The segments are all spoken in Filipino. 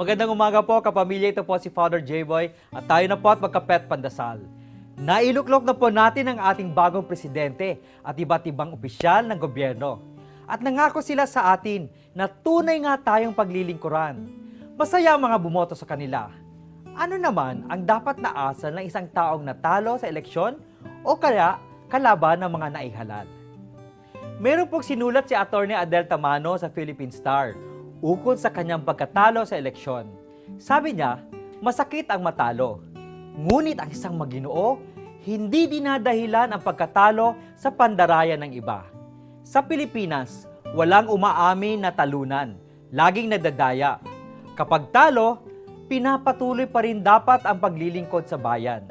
Magandang umaga po kapamilya, ito po si Father J-Boy at tayo na po at magkapet pandasal. Nailuklok na po natin ang ating bagong presidente at iba't ibang opisyal ng gobyerno. At nangako sila sa atin na tunay nga tayong paglilingkuran. Masaya ang mga bumoto sa kanila. Ano naman ang dapat na asal ng isang taong natalo sa eleksyon o kaya kalaban ng mga naihalal? Meron pong sinulat si Attorney Adel Tamano sa Philippine Star ukol sa kanyang pagkatalo sa eleksyon. Sabi niya, masakit ang matalo. Ngunit ang isang maginoo, hindi dinadahilan ang pagkatalo sa pandarayan ng iba. Sa Pilipinas, walang umaamin na talunan, laging nadadaya. Kapag talo, pinapatuloy pa rin dapat ang paglilingkod sa bayan.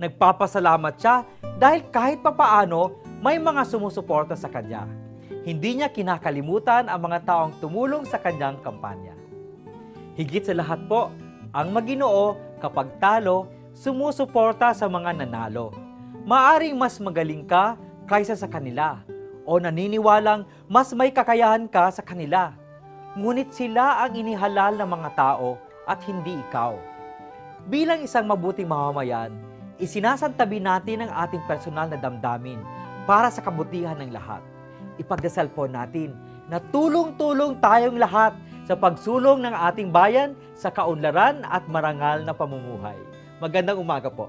Nagpapasalamat siya dahil kahit papaano may mga sumusuporta sa kanya. Hindi niya kinakalimutan ang mga taong tumulong sa kanyang kampanya. Higit sa lahat po, ang maginoo kapag talo, sumusuporta sa mga nanalo. Maaring mas magaling ka kaysa sa kanila o naniniwalang mas may kakayahan ka sa kanila. Ngunit sila ang inihalal ng mga tao at hindi ikaw. Bilang isang mabuting mamamayan, isinasantabi natin ang ating personal na damdamin para sa kabutihan ng lahat. Ipagdasal po natin na tulong-tulong tayong lahat sa pagsulong ng ating bayan sa kaunlaran at marangal na pamumuhay. Magandang umaga po.